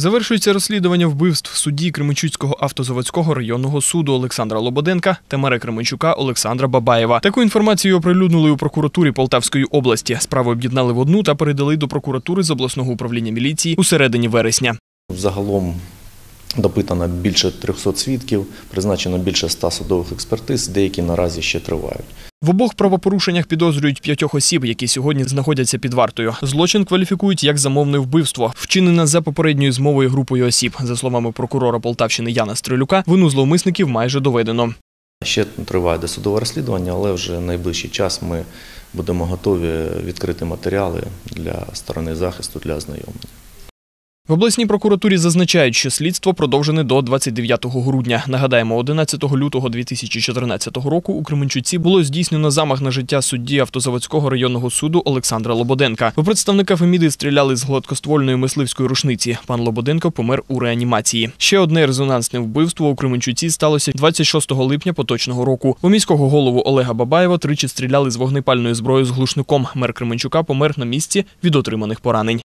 Завершується розслідування вбивств судді Кременчуцького автозаводського районного суду Олександра Лободенка та мера Кременчука Олександра Бабаєва. Таку інформацію оприлюднили у прокуратурі Полтавської області. Справу об'єднали в одну та передали до прокуратури з обласного управління міліції у середині вересня. Загалом допитано більше 300 свідків, призначено більше 100 судових експертиз, деякі наразі ще тривають. Обох правопорушеннях підозрюють п'ятьох осіб, які сьогодні знаходяться під вартою. Злочин кваліфікують як замовне вбивство, вчинене за попередньою змовою групою осіб. За словами прокурора Полтавщини Яна Стрелюка, вину зловмисників майже доведено. Ще триває досудове розслідування, але вже найближчий час ми будемо готові відкрити матеріали для сторони захисту для ознайомлення. В обласній прокуратурі зазначають, що слідство продовжене до 29 грудня. Нагадаємо, 11 лютого 2014 року у Кременчуці було здійснено замах на життя судді автозаводського районного суду Олександра Лободенка. У представника Феміди стріляли з гладкоствольної мисливської рушниці. Пан Лободенко помер у реанімації. Ще одне резонансне вбивство у Кременчуці сталося 26 липня поточного року. У міського голову Олега Бабаєва тричі стріляли з вогнепальної зброї з глушником. Мер Кременчука помер на місці від отриманих поранень.